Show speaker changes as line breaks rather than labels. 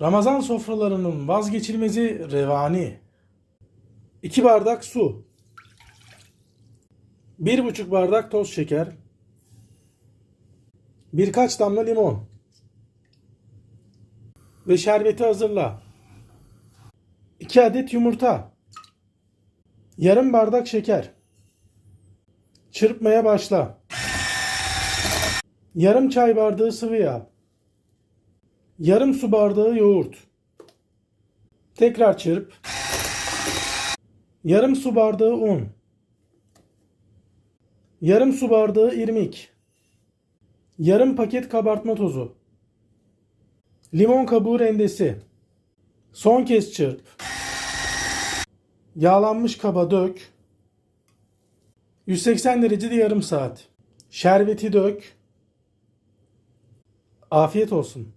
Ramazan sofralarının vazgeçilmezi revani. 2 bardak su. 1,5 bardak toz şeker. Birkaç damla limon. Ve şerbeti hazırla. 2 adet yumurta. Yarım bardak şeker. Çırpmaya başla. Yarım çay bardağı sıvı yağ. Yarım su bardağı yoğurt. Tekrar çırp. Yarım su bardağı un. Yarım su bardağı irmik. Yarım paket kabartma tozu. Limon kabuğu rendesi. Son kez çırp. Yağlanmış kaba dök. 180 derecede yarım saat. Şerbeti dök. Afiyet olsun.